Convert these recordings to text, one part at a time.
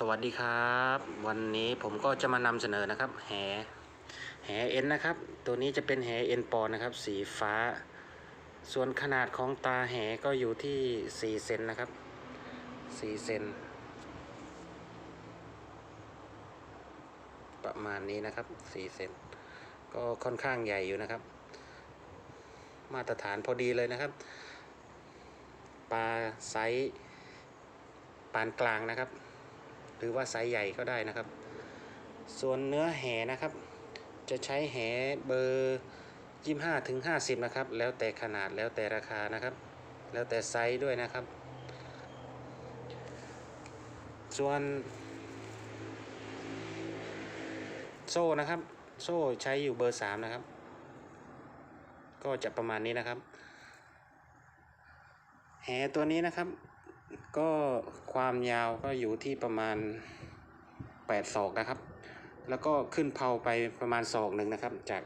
สวัสดีครับ วันนี้ผมก็จะมานำเสนอนะครับ แหแหเอ็นนะครับ ตัวนี้จะเป็นแหเอ็นปอนนะครับ สีฟ้า ส่วนขนาดของตาแหก็อยู่ที่ 4 เซนนะครับ 4 เซนประมาณนี้นะครับ 4 เซนก็ค่อนข้างใหญ่อยู่นะครับ มาตรฐานพอดีเลยนะครับ ปลาไซส์ปานกลางนะครับ หรือว่าไซส์ใหญ่ก็ได้นะครับ ส่วนเนื้อแหนะครับ จะใช้แหเบอร์25ถึง50 นะครับ แล้วแต่ขนาดแล้วแต่ราคานะครับ แล้วแต่ไซส์ด้วยนะครับ ส่วนโซ่นะครับ โซ่ใช้อยู่เบอร์ 3 นะครับ ก็จะประมาณนี้นะครับ แหตัวนี้นะครับ ก็ความยาวก็อยู่ที่ประมาณ 8 ศอกนะครับ แล้วก็ขึ้นเผาไปประมาณศอกหนึ่งนะครับ จาก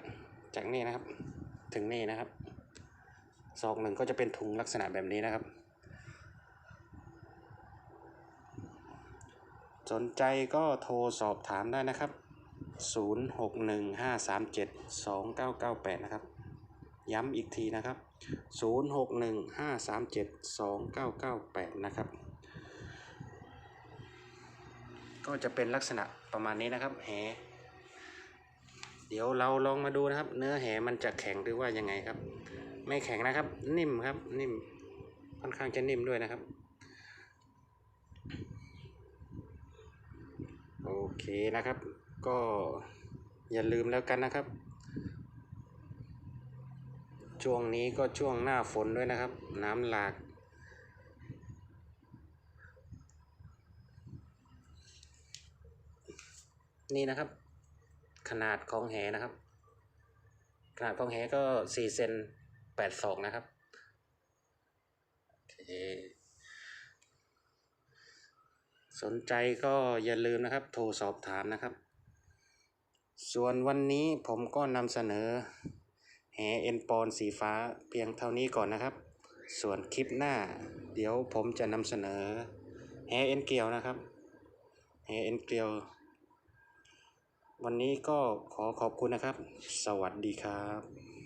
จากนี่นะครับ ถึงนี่นะครับ ศอกหนึ่งก็จะเป็นถุงลักษณะแบบนี้นะครับ สนใจก็โทรสอบถามได้นะครับ 0615372998 นะครับ ย้ำอีกทีนะครับ 0615372998 นะครับ ก็จะเป็นลักษณะประมาณนี้นะครับ แห เดี๋ยวเราลองมาดูนะครับ เนื้อแหมันจะแข็งหรือว่ายังไงครับ ไม่แข็งนะครับ นิ่มครับ นิ่ม ค่อนข้างจะนิ่มด้วยนะครับ โอเคนะครับ ก็อย่าลืมแล้วกันนะครับ ช่วงนี้ก็ช่วงหน้าฝนด้วยนะครับ น้ำหลาก นี่นะครับ ขนาดของแหนะครับ ขนาดของแหก็สี่เซนแปดศอกนะครับสนใจก็อย่าลืมนะครับ โทรสอบถามนะครับ ส่วนวันนี้ผมก็นำเสนอ เอ็นปอนสีฟ้าเพียงเท่านี้ก่อนนะครับ ส่วนคลิปหน้า เดี๋ยวผมจะนำเสนอแหเอ็นเกลียวนะครับแหเอ็นเกลียว วันนี้ก็ขอขอบคุณนะครับ สวัสดีครับ